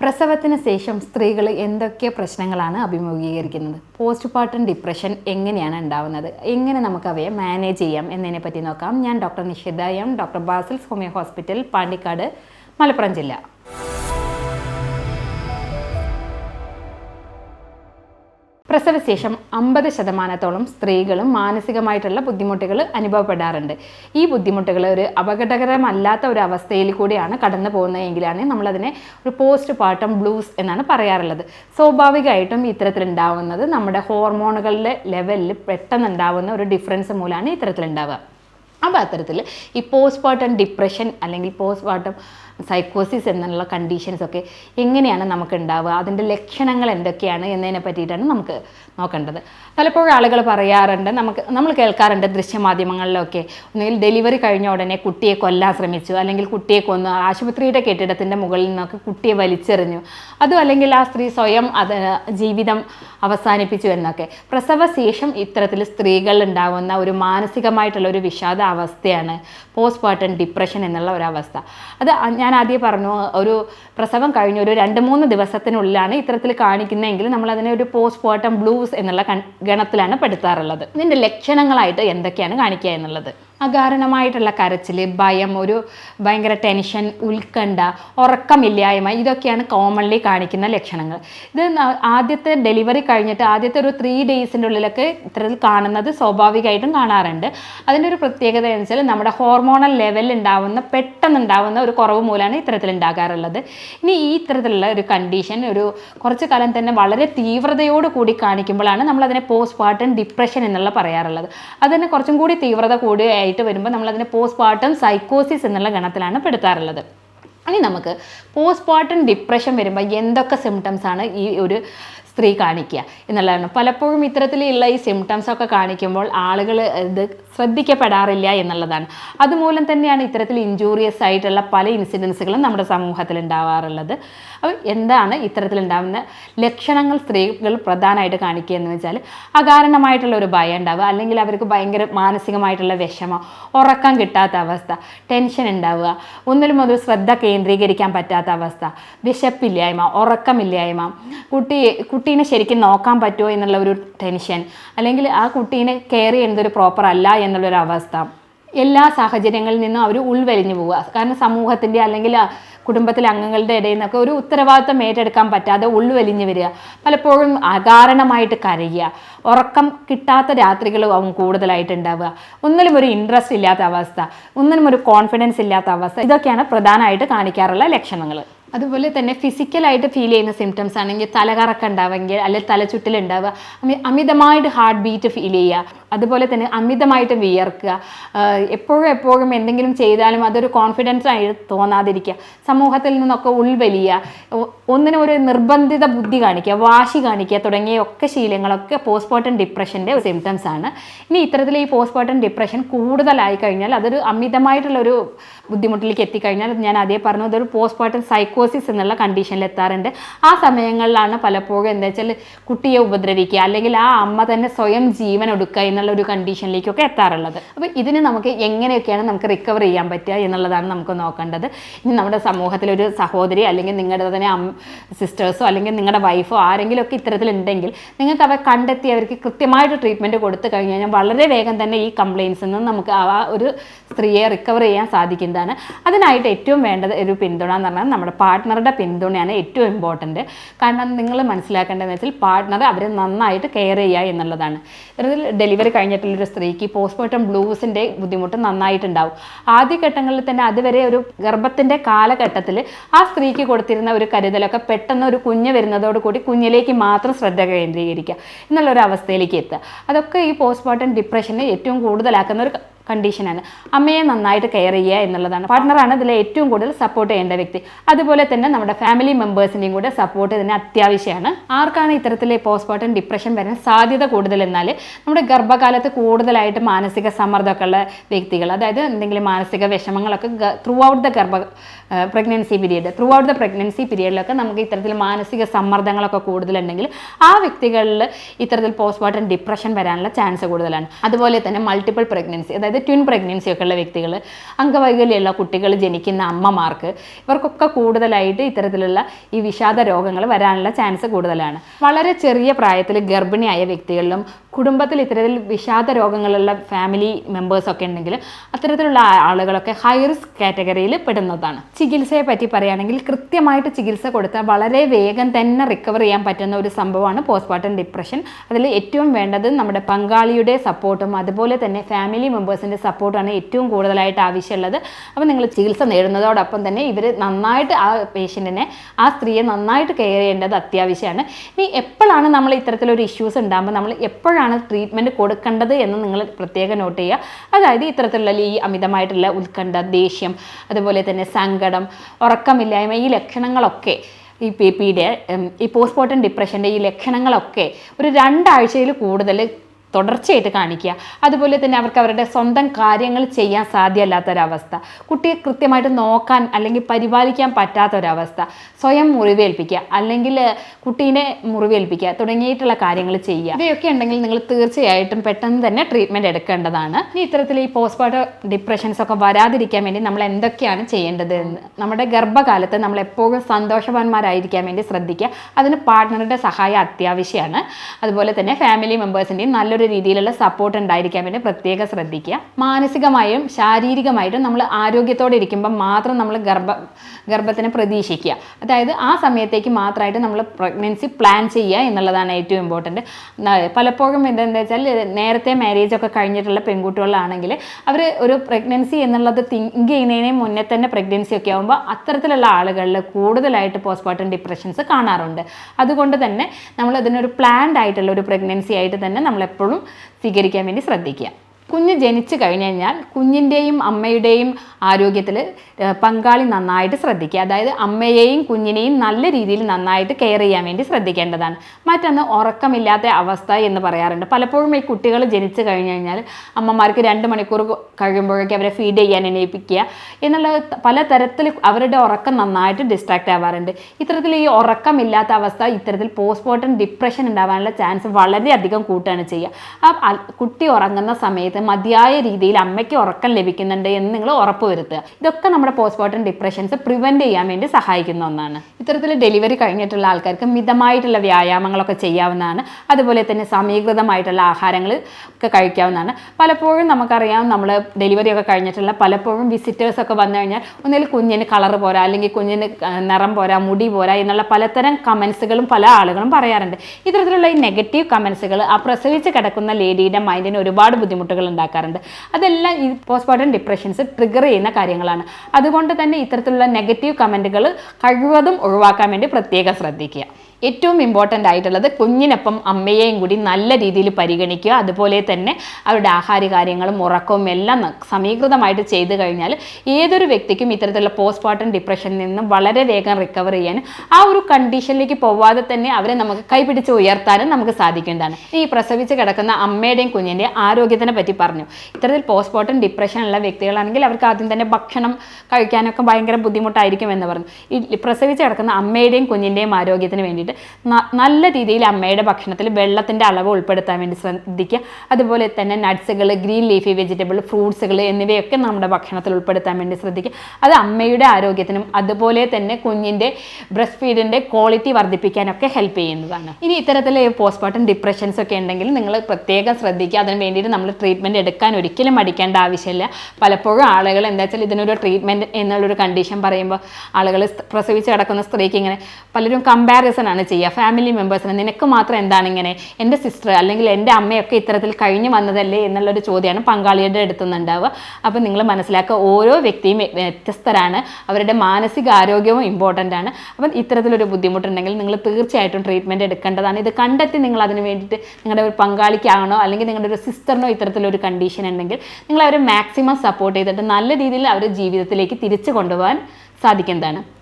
പ്രസവത്തിന് ശേഷം സ്ത്രീകൾ എന്തൊക്കെ പ്രശ്നങ്ങളാണ് അഭിമുഖീകരിക്കുന്നത്? പോസ്റ്റ് പാർട്ടം ഡിപ്രഷൻ എങ്ങനെയാണ് ഉണ്ടാവുന്നത്? എങ്ങനെ നമുക്കവയെ മാനേജ് ചെയ്യാം എന്നതിനെ പറ്റി നോക്കാം. ഞാൻ doctor Nishitha M doctor Basil's homeo hospital Pandikkad Malappuram ജില്ല. പ്രസവശേഷം അമ്പത് ശതമാനത്തോളം സ്ത്രീകളും മാനസികമായിട്ടുള്ള ബുദ്ധിമുട്ടുകൾ അനുഭവപ്പെടാറുണ്ട്. ഈ ബുദ്ധിമുട്ടുകൾ ഒരു അപകടകരമല്ലാത്ത ഒരു അവസ്ഥയിൽ കൂടിയാണ് കടന്നു പോകുന്നതെങ്കിലാണ് നമ്മളതിനെ ഒരു പോസ്റ്റ് പാർട്ടം ബ്ലൂസ് എന്നാണ് പറയാറുള്ളത്. സ്വാഭാവികമായിട്ടും ഇത്തരത്തിലുണ്ടാവുന്നത് നമ്മുടെ ഹോർമോണുകളുടെ ലെവലിൽ പെട്ടെന്നുണ്ടാവുന്ന ഒരു ഡിഫറൻസ് മൂലമാണ് ഇത്തരത്തിലുണ്ടാവുക. അപ്പോൾ അത്തരത്തിൽ ഈ പോസ്റ്റ് പാർട്ടം ഡിപ്രഷൻ അല്ലെങ്കിൽ പോസ്റ്റ് പാർട്ടം സൈക്കോസിസ് എന്നുള്ള കണ്ടീഷൻസ് ഒക്കെ എങ്ങനെയാണ് നമുക്ക് ഉണ്ടാവുക? അതിന്റെ ലക്ഷണങ്ങൾ എന്തൊക്കെയാണ് എന്നതിനെ പറ്റിയിട്ടാണ് നമുക്ക് നോക്കേണ്ടത്. പലപ്പോഴും ആളുകൾ പറയാറുണ്ട് നമുക്ക് നമ്മൾ കേൾക്കാറുണ്ട് ദൃശ്യമാധ്യമങ്ങളിലൊക്കെ ഒന്നുകിൽ ഡെലിവറി കഴിഞ്ഞ ഉടനെ കുട്ടിയെ കൊല്ലാൻ ശ്രമിച്ചു അല്ലെങ്കിൽ കുട്ടിയെ കൊന്നു ആശുപത്രിയുടെ കെട്ടിടത്തിന്റെ മുകളിൽ നിന്നൊക്കെ കുട്ടിയെ വലിച്ചെറിഞ്ഞു അതും അല്ലെങ്കിൽ ആ സ്ത്രീ സ്വയം അത് ജീവിതം അവസാനിപ്പിച്ചു എന്നൊക്കെ. പ്രസവശേഷം ഇത്തരത്തിൽ സ്ത്രീകൾ ഉണ്ടാവുന്ന ഒരു മാനസികമായിട്ടുള്ള ഒരു വിഷാദ അവസ്ഥയാണ് പോസ്റ്റ് പാർട്ടം ഡിപ്രഷൻ എന്നുള്ള ഒരു അവസ്ഥ. അത് ഞാൻ ആദ്യം പറഞ്ഞു ഒരു പ്രസവം കഴിഞ്ഞ ഒരു രണ്ട് മൂന്ന് ദിവസത്തിനുള്ളിലാണ് ഇത്തരത്തിൽ കാണിക്കുന്നതെങ്കിൽ നമ്മൾ അതിനെ ഒരു പോസ്റ്റ് പോർട്ടം ബ്ലൂസ് എന്നുള്ള ഗണത്തിലാണ് പെടുത്താറുള്ളത്. ഇതിന്റെ ലക്ഷണങ്ങളായിട്ട് എന്തൊക്കെയാണ് കാണിക്കുക എന്നുള്ളത്. അകാരണമായിട്ടുള്ള കരച്ചിൽ ഭയം ഒരു ഭയങ്കര ടെൻഷൻ ഉത്കണ്ഠ ഉറക്കമില്ലായ്മ ഇതൊക്കെയാണ് കോമൺലി കാണിക്കുന്ന ലക്ഷണങ്ങൾ. ഇത് ആദ്യത്തെ ഡെലിവറി കഴിഞ്ഞിട്ട് ആദ്യത്തെ ഒരു ത്രീ ഡേയ്സിന്റെ ഉള്ളിലൊക്കെ ഇത്തരത്തിൽ കാണുന്നത് സ്വാഭാവികമായിട്ടും കാണാറുണ്ട്. അതിന്റെ ഒരു പ്രത്യേകത എന്ന് വെച്ചാൽ നമ്മുടെ ഹോർമോണൽ ലെവലിൽ ഉണ്ടാവുന്ന പെട്ടെന്ന് ഉണ്ടാവുന്ന ഒരു കുറവ് മൂലമാണ് ഇത്തരത്തിൽ ഉണ്ടാകാറുള്ളത്. ഇനി ഈ ഇത്തരത്തിലുള്ള ഒരു കണ്ടീഷൻ ഒരു കുറച്ച് കാലം തന്നെ വളരെ തീവ്രതയോട് കൂടി കാണിക്കുമ്പോഴാണ് നമ്മൾ അതിനെ പോസ്റ്റ് പാർട്ടം ഡിപ്രഷൻ എന്നുള്ള പറയാറുള്ളത്. അതിന് കുറച്ചും കൂടി തീവ്രത കൂടിയായിട്ട് വരുമ്പോൾ നമ്മൾ അതിനെ പോസ്റ്റ് പാർട്ടം സൈക്കോസിസ് എന്നുള്ള ഗണത്തിലാണ് പെടുത്താറുള്ളത്. ഇനി നമുക്ക് പോസ്റ്റ് പാർട്ടം ഡിപ്രഷൻ വരുമ്പോൾ എന്തൊക്കെ സിംറ്റംസ് ആണ് ഈ ഒരു സ്ത്രീ കാണിക്കുക എന്നുള്ളതാണ്. പലപ്പോഴും ഇത്തരത്തിലുള്ള ഈ സിംറ്റംസ് ഒക്കെ കാണിക്കുമ്പോൾ ആളുകൾ ഇത് ശ്രദ്ധിക്കപ്പെടാറില്ല എന്നുള്ളതാണ്. അതുമൂലം തന്നെയാണ് ഇത്തരത്തിൽ ഇഞ്ചൂറിയസ് ആയിട്ടുള്ള പല ഇൻസിഡൻസുകളും നമ്മുടെ സമൂഹത്തിൽ ഉണ്ടാവാറുള്ളത്. അപ്പോൾ എന്താണ് ഇത്തരത്തിലുണ്ടാകുന്ന ലക്ഷണങ്ങൾ സ്ത്രീകൾ പ്രധാനമായിട്ട് കാണിക്കുക എന്ന് വെച്ചാൽ അകാരണമായിട്ടുള്ള ഒരു ഭയം ഉണ്ടാവുക അല്ലെങ്കിൽ അവർക്ക് ഭയങ്കര മാനസികമായിട്ടുള്ള വിഷമം ഉറക്കം കിട്ടാത്ത അവസ്ഥ ടെൻഷൻ ഉണ്ടാവുക ഒന്നിലും മുതൽ ശ്രദ്ധ കേന്ദ്രീകരിക്കാൻ പറ്റാത്ത അവസ്ഥ വിശപ്പില്ലായ്മ ഉറക്കമില്ലായ്മ കുട്ടി കുട്ടീനെ ശരിക്കും നോക്കാൻ പറ്റുമോ എന്നുള്ള ഒരു ടെൻഷൻ അല്ലെങ്കിൽ ആ കുട്ടീനെ കെയർ ചെയ്യുന്നത് ഒരു പ്രോപ്പർ അല്ല എന്നുള്ളൊരു അവസ്ഥ. എല്ലാ സാഹചര്യങ്ങളിൽ നിന്നും അവർ ഉൾവലിഞ്ഞു പോവുക. കാരണം സമൂഹത്തിന്റെ അല്ലെങ്കിൽ കുടുംബത്തിലെ അംഗങ്ങളുടെ ഇടയിൽ നിന്നൊക്കെ ഒരു ഉത്തരവാദിത്തം ഏറ്റെടുക്കാൻ പറ്റാതെ ഉൾവലിഞ്ഞു വരിക. പലപ്പോഴും അകാരണമായിട്ട് കരയുക. ഉറക്കം കിട്ടാത്ത രാത്രികൾ അവൻ കൂടുതലായിട്ട് ഉണ്ടാവുക. ഒന്നിലും ഒരു ഇൻട്രസ്റ്റ് ഇല്ലാത്ത അവസ്ഥ. ഒന്നിനും ഒരു കോൺഫിഡൻസ് ഇല്ലാത്ത അവസ്ഥ. ഇതൊക്കെയാണ് പ്രധാനമായിട്ട് കാണിക്കാറുള്ള ലക്ഷണങ്ങൾ. അതുപോലെ തന്നെ ഫിസിക്കലായിട്ട് ഫീൽ ചെയ്യുന്ന സിംറ്റംസ് ആണെങ്കിൽ തലകറക്കം ഉണ്ടാവുമെങ്കിൽ അല്ലെങ്കിൽ തലചുറ്റൽ ഉണ്ടാവുക അമി- അമിതമായിട്ട് ഹാർട്ട് ബീറ്റ് ഫീൽ ചെയ്യുക അതുപോലെ തന്നെ അമിതമായിട്ട് വിയർക്കുക എപ്പോഴും എപ്പോഴും എന്തെങ്കിലും ചെയ്താലും അതൊരു കോൺഫിഡൻസ് ആയി തോന്നാതിരിക്കുക സമൂഹത്തിൽ നിന്നൊക്കെ ഉൾവലിയ ഒന്നിനും ഒരു നിർബന്ധിത ബുദ്ധി കാണിക്കുക വാശി കാണിക്കുക തുടങ്ങിയ ഒക്കെ ശീലങ്ങളൊക്കെ പോസ്റ്റ്മോർട്ടം ഡിപ്രഷന്റെ സിംറ്റംസ് ആണ്. ഇനി ഇത്തരത്തിൽ ഈ പോസ്റ്റ്മോർട്ടം ഡിപ്രഷൻ കൂടുതലായി കഴിഞ്ഞാൽ അതൊരു അമിതമായിട്ടുള്ള ഒരു ബുദ്ധിമുട്ടിലേക്ക് എത്തിക്കഴിഞ്ഞാൽ ഞാൻ അതേ പറഞ്ഞു അതൊരു പോസ്റ്റ്മോർട്ടം സൈക്കോസിസ് എന്നുള്ള കണ്ടീഷനിൽ എത്താറുണ്ട്. ആ സമയങ്ങളിലാണ് പലപ്പോഴും എന്താ വെച്ചാൽ കുട്ടിയെ ഉപദ്രവിക്കുക അല്ലെങ്കിൽ ആ അമ്മ തന്നെ സ്വയം ജീവൻ എടുക്കുക എന്നുള്ള ഒരു കണ്ടീഷനിലേക്കൊക്കെ എത്താറുള്ളത്. അപ്പോൾ ഇതിന് നമുക്ക് എങ്ങനെയൊക്കെയാണ് നമുക്ക് റിക്കവർ ചെയ്യാൻ പറ്റുക എന്നുള്ളതാണ് നമുക്ക് നോക്കേണ്ടത്. ഇനി നമ്മുടെ സമൂഹത്തിലൊരു സഹോദരി അല്ലെങ്കിൽ നിങ്ങളുടെ തന്നെ സിസ്റ്റേഴ്സോ അല്ലെങ്കിൽ നിങ്ങളുടെ വൈഫോ ആരെങ്കിലും ഒക്കെ ഇത്തരത്തിലുണ്ടെങ്കിൽ നിങ്ങൾക്ക് അവ കണ്ടെത്തി അവർക്ക് കൃത്യമായിട്ട് ട്രീറ്റ്മെന്റ് കൊടുത്തു കഴിഞ്ഞു കഴിഞ്ഞാൽ വളരെ വേഗം തന്നെ ഈ കംപ്ലയിൻസിൽ നിന്ന് നമുക്ക് ആ ഒരു സ്ത്രീയെ റിക്കവർ ചെയ്യാൻ സാധിക്കുന്നതാണ് അതിനായിട്ട് ഏറ്റവും വേണ്ടത് ഒരു പിന്തുണ എന്ന് പറഞ്ഞാൽ നമ്മുടെ പാർട്ട്ണറുടെ പിന്തുണയാണ് ഏറ്റവും ഇമ്പോർട്ടന്റ് കാരണം നിങ്ങൾ മനസ്സിലാക്കേണ്ടതെന്ന് വെച്ചാൽ പാർട്ട്ണർ അവരെ നന്നായിട്ട് കെയർ ചെയ്യുക എന്നുള്ളതാണ്. ഇതിൽ ഡെലിവറി കഴിഞ്ഞിട്ടുള്ളൊരു സ്ത്രീക്ക് പോസ്റ്റ്മോർട്ടം ബ്ലൂസിന്റെ ബുദ്ധിമുട്ട് നന്നായിട്ടുണ്ടാവും. ആദ്യഘട്ടങ്ങളിൽ തന്നെ അതുവരെ ഒരു ഗർഭത്തിന്റെ കാലഘട്ടത്തിൽ ആ സ്ത്രീക്ക് കൊടുത്തിരുന്ന ഒരു കരുതലൊക്കെ പെട്ടെന്ന് ഒരു കുഞ്ഞ് വരുന്നതോടുകൂടി കുഞ്ഞിലേക്ക് മാത്രം ശ്രദ്ധ കേന്ദ്രീകരിക്കുക എന്നുള്ളൊരു അവസ്ഥയിലേക്ക് എത്തുക. അതൊക്കെ ഈ പോസ്റ്റ്മോർട്ടം ഡിപ്രഷനെ ഏറ്റവും കൂടുതലാക്കുന്ന ഒരു കണ്ടീഷനാണ്. അമ്മയെ നന്നായിട്ട് കെയർ ചെയ്യുക എന്നുള്ളതാണ്. പാർട്ട്ണറാണ് ഇതിൽ ഏറ്റവും കൂടുതൽ സപ്പോർട്ട് ചെയ്യേണ്ട വ്യക്തി. അതുപോലെ തന്നെ നമ്മുടെ ഫാമിലി മെമ്പേഴ്സിന്റെയും കൂടെ സപ്പോർട്ട് ഇതിന് അത്യാവശ്യമാണ്. ആർക്കാണ് ഇത്തരത്തിലെ പോസ്റ്റ്മോർട്ടം ഡിപ്രഷൻ വരാൻ സാധ്യത കൂടുതൽ എന്നാൽ നമ്മുടെ ഗർഭകാലത്ത് കൂടുതലായിട്ട് മാനസിക സമ്മർദ്ദമൊക്കെ ഉള്ള വ്യക്തികൾ അതായത് എന്തെങ്കിലും മാനസിക വിഷമങ്ങളൊക്കെ throughout the ഗർഭ pregnancy period throughout the pregnancy പീരീഡിലൊക്കെ നമുക്ക് ഇത്തരത്തിൽ മാനസിക സമ്മർദ്ദങ്ങളൊക്കെ കൂടുതലുണ്ടെങ്കിൽ ആ വ്യക്തികളിൽ ഇത്തരത്തിൽ പോസ്റ്റ്മോർട്ടം ഡിപ്രഷൻ വരാനുള്ള ചാൻസ് കൂടുതലാണ്. അതുപോലെ തന്നെ മൾട്ടിപ്പിൾ പ്രഗ്നൻസി അതായത് അതായത് ട്വിൻ പ്രഗ്നൻസി ഒക്കെ ഉള്ള വ്യക്തികൾ അംഗവൈകല്യമുള്ള കുട്ടികൾ ജനിക്കുന്ന അമ്മമാർക്ക് ഇവർക്കൊക്കെ കൂടുതലായിട്ട് ഇത്തരത്തിലുള്ള ഈ വിഷാദ രോഗങ്ങൾ വരാനുള്ള ചാൻസ് കൂടുതലാണ്. വളരെ ചെറിയ പ്രായത്തിൽ ഗർഭിണിയായ വ്യക്തികളിലും കുടുംബത്തിൽ ഇത്തരത്തിൽ വിഷാദ രോഗങ്ങളുള്ള ഫാമിലി മെമ്പേഴ്സൊക്കെ ഉണ്ടെങ്കിൽ അത്തരത്തിലുള്ള ആളുകളൊക്കെ ഹൈ റിസ്ക് കാറ്റഗറിയിൽ പെടുന്നതാണ്. ചികിത്സയെ പറ്റി പറയുകയാണെങ്കിൽ കൃത്യമായിട്ട് ചികിത്സ കൊടുത്താൽ വളരെ വേഗം തന്നെ റിക്കവർ ചെയ്യാൻ പറ്റുന്ന ഒരു സംഭവമാണ് പോസ്റ്റ്മോർട്ടം ഡിപ്രഷൻ അതിൽ ഏറ്റവും വേണ്ടത് നമ്മുടെ പങ്കാളിയുടെ സപ്പോർട്ടും അതുപോലെ തന്നെ ഫാമിലി മെമ്പേഴ്സിന്റെ സപ്പോർട്ടാണ് ഏറ്റവും കൂടുതലായിട്ട് ആവശ്യമുള്ളത്. അപ്പോൾ നിങ്ങൾ ചികിത്സ നേടുന്നതോടൊപ്പം തന്നെ ഇവർ നന്നായിട്ട് ആ പേഷ്യന്റിനെ ആ സ്ത്രീയെ നന്നായിട്ട് കെയർ ചെയ്യേണ്ടത് അത്യാവശ്യമാണ്. ഇനി എപ്പോഴാണ് നമ്മൾ ഇത്തരത്തിലൊരു ഇഷ്യൂസ് ഉണ്ടാകുമ്പോൾ നമ്മൾ എപ്പോഴാണ് ട്രീറ്റ്മെന്റ് കൊടുക്കേണ്ടത് എന്ന് നിങ്ങൾ പ്രത്യേകം നോട്ട് ചെയ്യുക. അതായത് ഇത്തരത്തിലുള്ള ഈ അമിതമായിട്ടുള്ള ഉത്കണ്ഠ ദേഷ്യം അതുപോലെ തന്നെ സങ്കടം ഉറക്കമില്ലായ്മ ഈ ലക്ഷണങ്ങളൊക്കെ ഈ പി പിയുടെ ഈ പോസ്റ്റ്മോർട്ടം ഡിപ്രഷന്റെ ഈ ലക്ഷണങ്ങളൊക്കെ ഒരു രണ്ടാഴ്ചയിൽ കൂടുതൽ തുടർച്ചയായിട്ട് കാണിക്കുക. അതുപോലെ തന്നെ അവർക്ക് അവരുടെ സ്വന്തം കാര്യങ്ങൾ ചെയ്യാൻ സാധ്യമല്ലാത്തൊരവസ്ഥ കുട്ടിയെ കൃത്യമായിട്ട് നോക്കാൻ അല്ലെങ്കിൽ പരിപാലിക്കാൻ പറ്റാത്തൊരവസ്ഥ. സ്വയം മുറിവേൽപ്പിക്കുക. അല്ലെങ്കിൽ കുട്ടീനെ മുറിവേൽപ്പിക്കുക. തുടങ്ങിയിട്ടുള്ള കാര്യങ്ങൾ ചെയ്യുക. ഇവയൊക്കെ ഉണ്ടെങ്കിൽ നിങ്ങൾ തീർച്ചയായിട്ടും പെട്ടെന്ന് തന്നെ ട്രീറ്റ്മെന്റ് എടുക്കേണ്ടതാണ്. ഇനി ഇത്തരത്തിൽ ഈ പോസ്റ്റ്മോർട്ടം ഡിപ്രഷൻസ് ഒക്കെ വരാതിരിക്കാൻ വേണ്ടി നമ്മൾ എന്തൊക്കെയാണ് ചെയ്യേണ്ടത് എന്ന്. നമ്മുടെ ഗർഭകാലത്ത് നമ്മൾ എപ്പോഴും സന്തോഷവാന്മാരായിരിക്കാൻ വേണ്ടി ശ്രദ്ധിക്കുക. അതിന് പാർട്ട്ണറുടെ സഹായം അത്യാവശ്യമാണ്. അതുപോലെ തന്നെ ഫാമിലി മെമ്പേഴ്സിന്റെയും നല്ലൊരു രീതിയിലുള്ള സപ്പോർട്ട് ഉണ്ടായിരിക്കാൻ വേണ്ടി പ്രത്യേകം ശ്രദ്ധിക്കുക. മാനസികമായും ശാരീരികമായിട്ടും നമ്മൾ ആരോഗ്യത്തോടെ ഇരിക്കുമ്പോൾ മാത്രം നമ്മൾ ഗർഭ ഗർഭത്തിനെ പ്രതീക്ഷിക്കുക. അതായത് ആ സമയത്തേക്ക് മാത്രമായിട്ട് നമ്മൾ പ്രഗ്നൻസി പ്ലാൻ ചെയ്യുക എന്നുള്ളതാണ് ഏറ്റവും ഇമ്പോർട്ടന്റ് പലപ്പോഴും എന്താണെന്ന് വെച്ചാൽ നേരത്തെ മാരേജ് ഒക്കെ കഴിഞ്ഞിട്ടുള്ള പെൺകുട്ടികളാണെങ്കിൽ അവർ ഒരു പ്രഗ്നൻസി എന്നുള്ളത് തിങ്ക് ചെയ്യുന്നതിന് മുന്നേ തന്നെ പ്രഗ്നൻസി ഒക്കെ ആകുമ്പോൾ അത്തരത്തിലുള്ള ആളുകളിൽ കൂടുതലായിട്ട് പോസ്റ്റ്മോർട്ടം ഡിപ്രഷൻസ് കാണാറുണ്ട്. അതുകൊണ്ട് തന്നെ നമ്മൾ അതിനൊരു പ്ലാൻഡ് ആയിട്ടുള്ള ഒരു പ്രഗ്നൻസി ആയിട്ട് തന്നെ നമ്മൾ എപ്പോഴും സ്വീകരിക്കാൻ വേണ്ടി ശ്രദ്ധിക്കുക. കുഞ്ഞ് ജനിച്ചു കഴിഞ്ഞു കഴിഞ്ഞാൽ കുഞ്ഞിന്റെയും അമ്മയുടെയും ആരോഗ്യത്തിൽ പങ്കാളി നന്നായിട്ട് ശ്രദ്ധിക്കുക. അതായത് അമ്മയെയും കുഞ്ഞിനെയും നല്ല രീതിയിൽ നന്നായിട്ട് കെയർ ചെയ്യാൻ വേണ്ടി ശ്രദ്ധിക്കേണ്ടതാണ്. മറ്റൊന്ന് ഉറക്കമില്ലാത്ത അവസ്ഥ എന്ന് പറയാറുണ്ട്. പലപ്പോഴും ഈ കുട്ടികൾ ജനിച്ചു കഴിഞ്ഞു കഴിഞ്ഞാൽ അമ്മമാർക്ക് രണ്ട് മണിക്കൂർ കഴിയുമ്പോഴേക്കും അവരെ ഫീഡ് ചെയ്യാൻ എണീപ്പിക്കുക എന്നുള്ള പലതരത്തിൽ അവരുടെ ഉറക്കം നന്നായിട്ട് ഡിസ്ട്രാക്റ്റ് ആവാറുണ്ട്. ഇത്തരത്തിൽ ഈ ഉറക്കമില്ലാത്ത അവസ്ഥ ഇത്തരത്തിൽ പോസ്റ്റ്മോർട്ടം ഡിപ്രഷൻ ഉണ്ടാവാനുള്ള ചാൻസ് വളരെയധികം കൂട്ടുകയാണ് ചെയ്യുക. ആ കുട്ടി ഉറങ്ങുന്ന സമയത്ത് മതിയായ രീതിയിൽ അമ്മയ്ക്ക് ഉറക്കം ലഭിക്കുന്നുണ്ട് എന്ന് നിങ്ങൾ ഉറപ്പുവരുത്തുക ഇതൊക്കെ നമ്മുടെ പോസ്റ്റ്മോർട്ടം ഡിപ്രഷൻസ് പ്രിവെന്റ് ചെയ്യാൻ വേണ്ടി സഹായിക്കുന്ന ഒന്നാണ്. ഇത്തരത്തിൽ ഡെലിവറി കഴിഞ്ഞിട്ടുള്ള ആൾക്കാർക്ക് മിതമായിട്ടുള്ള വ്യായാമങ്ങളൊക്കെ ചെയ്യാവുന്നതാണ്. അതുപോലെ തന്നെ സമീകൃതമായിട്ടുള്ള ആഹാരങ്ങൾ ഒക്കെ കഴിക്കാവുന്നതാണ്. പലപ്പോഴും നമുക്കറിയാം നമ്മൾ ഡെലിവറി ഒക്കെ കഴിഞ്ഞിട്ടുള്ള പലപ്പോഴും വിസിറ്റേഴ്സ് ഒക്കെ വന്നു കഴിഞ്ഞാൽ ഒന്നിൽ കുഞ്ഞിന് കളർ പോരാ അല്ലെങ്കിൽ കുഞ്ഞിന് നിറം പോരാ മുടി പോരാ എന്നുള്ള പലതരം കമൻസുകളും പല ആളുകളും പറയാറുണ്ട്. ഇത്തരത്തിലുള്ള ഈ നെഗറ്റീവ് കമൻസുകൾ ആ പ്രസവിച്ച് കിടക്കുന്ന ലേഡിയുടെ മൈൻഡിന് ഒരുപാട് ബുദ്ധിമുട്ടുകൾ ഉണ്ടാക്കാറുണ്ട്. അതെല്ലാം ഈ പോസ്റ്റ്മോർട്ടം ഡിപ്രഷൻസ് ട്രിഗർ ചെയ്യുന്ന കാര്യങ്ങളാണ്. അതുകൊണ്ട് തന്നെ ഇത്തരത്തിലുള്ള നെഗറ്റീവ് കമന്റുകൾ കഴിവതും ഒഴിവാക്കാൻ വേണ്ടി പ്രത്യേകം ശ്രദ്ധിക്കുക. ഏറ്റവും ഇമ്പോർട്ടന്റ് ആയിട്ടുള്ളത് കുഞ്ഞിനൊപ്പം അമ്മയെയും കൂടി നല്ല രീതിയിൽ പരിഗണിക്കുക. അതുപോലെ തന്നെ അവരുടെ ആഹാര കാര്യങ്ങളും ഉറക്കവും എല്ലാം സമീകൃതമായിട്ട് ചെയ്തു കഴിഞ്ഞാൽ ഏതൊരു വ്യക്തിക്കും ഇത്തരത്തിലുള്ള പോസ്റ്റ്മോർട്ടം ഡിപ്രഷനിൽ നിന്നും വളരെ വേഗം റിക്കവർ ചെയ്യാനും ആ ഒരു കണ്ടീഷനിലേക്ക് പോവാതെ തന്നെ അവരെ നമുക്ക് കൈപിടിച്ച് ഉയർത്താനും നമുക്ക് സാധിക്കേണ്ടതാണ്. ഈ പ്രസവിച്ച് കിടക്കുന്ന അമ്മയുടെയും കുഞ്ഞിന്റെയും ആരോഗ്യത്തിനെ പറ്റി പറഞ്ഞു. ഇത്തരത്തിൽ പോസ്റ്റ്മോർട്ടം ഡിപ്രഷനുള്ള വ്യക്തികളാണെങ്കിൽ അവർക്ക് ആദ്യം തന്നെ ഭക്ഷണം കഴിക്കാനൊക്കെ ഭയങ്കര ബുദ്ധിമുട്ടായിരിക്കും എന്ന് പറഞ്ഞു. ഈ പ്രസവിച്ച് കിടക്കുന്ന അമ്മയുടെയും കുഞ്ഞിന്റെയും ആരോഗ്യത്തിന് വേണ്ടിയിട്ട് നല്ല രീതിയിൽ അമ്മയുടെ ഭക്ഷണത്തിൽ വെള്ളത്തിന്റെ അളവ് ഉൾപ്പെടുത്താൻ വേണ്ടി ശ്രദ്ധിക്കുക. അതുപോലെ തന്നെ നട്ട്സുകൾ ഗ്രീൻ ലീഫി വെജിറ്റബിൾ ഫ്രൂട്ട്സുകൾ എന്നിവയൊക്കെ നമ്മുടെ ഭക്ഷണത്തിൽ ഉൾപ്പെടുത്താൻ വേണ്ടി ശ്രദ്ധിക്കുക. അത് അമ്മയുടെ ആരോഗ്യത്തിനും അതുപോലെ തന്നെ കുഞ്ഞിന്റെ ബ്രസ്റ്റ് ഫീഡിന്റെ ക്വാളിറ്റി വർദ്ധിപ്പിക്കാനൊക്കെ ഹെൽപ്പ് ചെയ്യുന്നതാണ്. ഇനി ഇത്തരത്തിലെ പോസ്റ്റ്മോർട്ടം ഡിപ്രഷൻസ് ഒക്കെ ഉണ്ടെങ്കിൽ നിങ്ങൾ പ്രത്യേകം ശ്രദ്ധിക്കുക. അതിന് വേണ്ടിയിട്ട് നമ്മൾ ട്രീറ്റ്മെന്റ് എടുക്കാൻ ഒരിക്കലും മടിക്കേണ്ട ആവശ്യമില്ല. പലപ്പോഴും ആളുകൾ എന്താ വെച്ചാൽ ഇതിനൊരു ട്രീറ്റ്മെന്റ് എന്നുള്ളൊരു കണ്ടീഷൻ പറയുമ്പോൾ ആളുകൾ പ്രസവിച്ച് കിടക്കുന്ന സ്ത്രീക്ക് ഇങ്ങനെ പലരും കമ്പാരിസൺ ആണ്. ചെയ്യുക? ഫാമിലി മെമ്പേഴ്സിന് നിനക്ക് മാത്രം എന്താണ് ഇങ്ങനെ? എന്റെ സിസ്റ്റർ അല്ലെങ്കിൽ എന്റെ അമ്മയൊക്കെ ഇത്തരത്തിൽ കഴിഞ്ഞു വന്നതല്ലേ എന്നുള്ളൊരു ചോദ്യമാണ് പങ്കാളിയുടെ അടുത്തുനിന്നുണ്ടാവുക. അപ്പോൾ നിങ്ങൾ മനസ്സിലാക്കുക ഓരോ വ്യക്തിയും വ്യത്യസ്തരാണ്. അവരുടെ മാനസിക ആരോഗ്യവും ഇമ്പോർട്ടന്റ് ആണ്. അപ്പം ഇത്തരത്തിലൊരു ബുദ്ധിമുട്ടുണ്ടെങ്കിൽ നിങ്ങൾ തീർച്ചയായിട്ടും ട്രീറ്റ്മെന്റ് എടുക്കേണ്ടതാണ്. ഇത് കണ്ടെത്തി നിങ്ങൾ അതിന് വേണ്ടിയിട്ട് നിങ്ങളുടെ ഒരു പങ്കാളിക്കാണോ അല്ലെങ്കിൽ നിങ്ങളുടെ ഒരു സിസ്റ്ററിനോ ഇത്തരത്തിലൊരു കണ്ടീഷൻ ഉണ്ടെങ്കിൽ നിങ്ങൾ അവരെ മാക്സിമം സപ്പോർട്ട് ചെയ്തിട്ട് നല്ല രീതിയിൽ അവരുടെ ജീവിതത്തിലേക്ക് തിരിച്ചു കൊണ്ടുപോകാൻ സാധിക്കുന്നതാണ്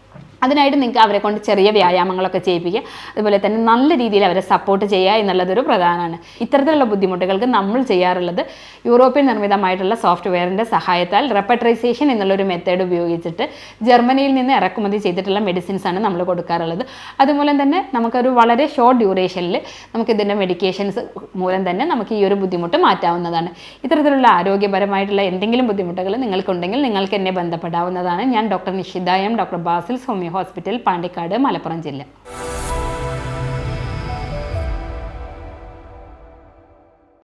അതിനായിട്ട് നിങ്ങൾക്ക് അവരെ കൊണ്ട് ചെറിയ വ്യായാമങ്ങളൊക്കെ ചെയ്യിപ്പിക്കുക. അതുപോലെ തന്നെ നല്ല രീതിയിൽ അവരെ സപ്പോർട്ട് ചെയ്യുക എന്നുള്ളതൊരു പ്രധാനമാണ്. ഇത്തരത്തിലുള്ള ബുദ്ധിമുട്ടുകൾക്ക് നമ്മൾ ചെയ്യാറുള്ളത് യൂറോപ്യൻ നിർമ്മിതമായിട്ടുള്ള സോഫ്റ്റ്വെയറിന്റെ സഹായത്താൽ റെപ്പട്രൈസേഷൻ എന്നുള്ളൊരു മെത്തേഡ് ഉപയോഗിച്ചിട്ട് ജർമ്മനിയിൽ നിന്ന് ഇറക്കുമതി ചെയ്തിട്ടുള്ള മെഡിസിൻസ് ആണ് നമ്മൾ കൊടുക്കാറുള്ളത്. അതുമൂലം തന്നെ നമുക്കൊരു വളരെ ഷോർട്ട് ഡ്യൂറേഷനിൽ നമുക്കിതിന്റെ മെഡിക്കേഷൻസ് മൂലം തന്നെ നമുക്ക് ഈ ഒരു ബുദ്ധിമുട്ട് മാറ്റാവുന്നതാണ്. ഇത്തരത്തിലുള്ള ആരോഗ്യപരമായിട്ടുള്ള എന്തെങ്കിലും ബുദ്ധിമുട്ടുകൾ നിങ്ങൾക്കുണ്ടെങ്കിൽ നിങ്ങൾക്ക് എന്നെ ബന്ധപ്പെടാവുന്നതാണ്. ഞാൻ doctor Nishitha M doctor Basil homeo hospital Pandikkad Malappuram ജില്ല